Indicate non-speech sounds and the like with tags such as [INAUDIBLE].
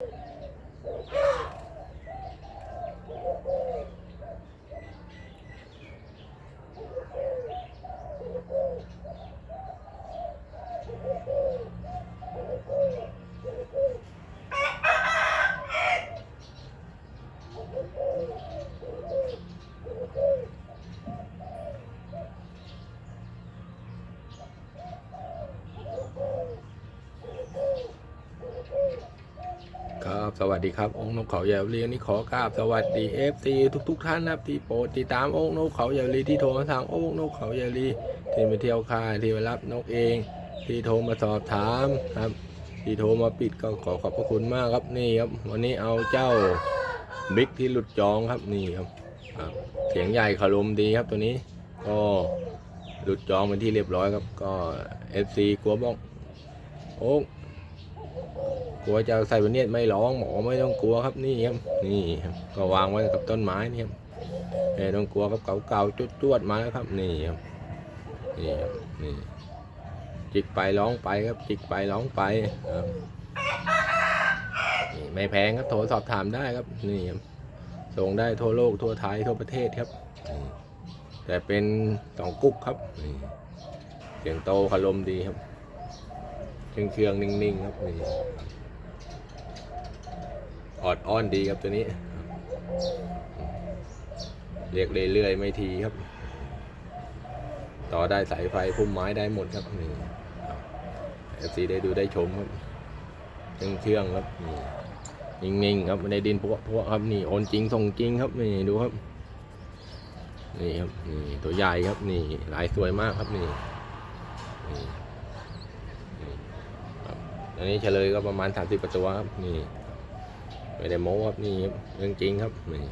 you [SIGHS] [SIGHS] ครับ สวัสดีครับองค์นกเขาใหญ่ลียนนี่ขอกราบสวัสดีเอฟซีทุกๆท่านนะครับที่โปรดติดตามองค์นกเขาใหญ่ลีที่โทรมาทางองค์นกเขาใหญ่ลีที่ไปเที่ยวค่ายที่ไปรับนกเอง ที่โทรมาสอบถามครับ ที่โทรมาปิดก็ขอขอบพระคุณมากครับนี่ครับ วันนี้เอาเจ้าบิ๊กที่หลุดจองครับนี่ครับครับเสียงใหญ่คารมดีครับตัวนี้ ก็หลุดจองเป็นที่เรียบร้อยครับก็เอฟซีกลัวบอกโอ้ กลัวจะใส่วันนี้ไม่ร้องหมอไม่ต้องกลัวครับนี่ครับนี่ครับก็วางไว้กับต้นไม้นี่ครับไม่ต้องกลัวครับเก่าๆจวดๆมาแล้วครับนี่ครับนี่ครับนี่จิกไปร้องไปครับจิกไปร้องไปครับนี่ไม่แพงครับโทรสอบถามได้ครับนี่ครับส่งได้ทั่วโลกทั่วไทยทั่วประเทศครับแต่เป็นสองกุ๊กครับเสียงโตคารมดีครับ เครื่องเครื่องๆ นิ่งๆ ครับนี่ออดอ้อนดีครับตัวนี้ เรียกเรื่อยๆ ไม่ทีครับ ต่อได้สายไฟพุ่มไม้ได้หมดครับนี่เอฟซีได้ดูได้ชมครับเครื่องเชื่องครับนี่นิ่งๆครับไม่ได้ดินพวกพวกครับนี่โอนจริงส่งจริงครับนี่ดูครับ นี่ครับนี่ตัวใหญ่ครับนี่ลายสวยมากครับนี่นี่ อันนี้เฉลยก็ประมาณ 30ประตัวครับนี่ไม่ได้โม้ครับนี่เรื่องจริงครับนี่